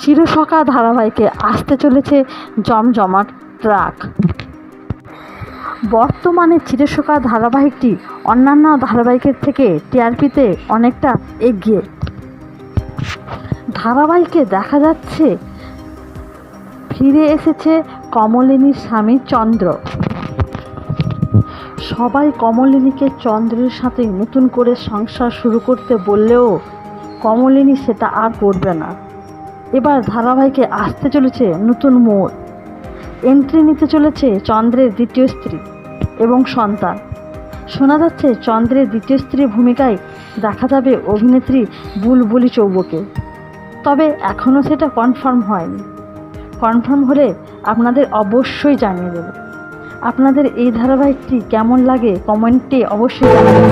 চিরসখা ধারাবাহিকে আসতে চলেছে জমজমাট ট্রাক। বর্তমানে চিরসখা ধারাবাহিকটি অন্যান্য ধারাবাহিকের থেকে টিআরপিতে অনেকটা এগিয়ে। ধারাবাহিকে দেখা যাচ্ছে, ফিরে এসেছে কমলিনীর স্বামী চন্দ্র। সবাই কমলিনীকে চন্দ্রের সাথে নতুন করে সংসার শুরু করতে বললেও কমলিনী সেটা আর করবে না। এবার ধারাবাহিকে আসতে চলেছে নতুন মোড়। এন্ট্রি নিতে চলেছে চন্দ্রের দ্বিতীয় স্ত্রী এবং সন্তান। শোনা যাচ্ছে চন্দ্রের দ্বিতীয় স্ত্রীর ভূমিকায় দেখা যাবে অভিনেত্রী বুলবুলি চৌবকে। তবে এখনও সেটা কনফার্ম হয়নি। কনফার্ম হলে আপনাদের অবশ্যই জানিয়ে দেব। আপনাদের এই ধারাবাহিকটি কেমন লাগে কমেন্টে অবশ্যই জানাবেন।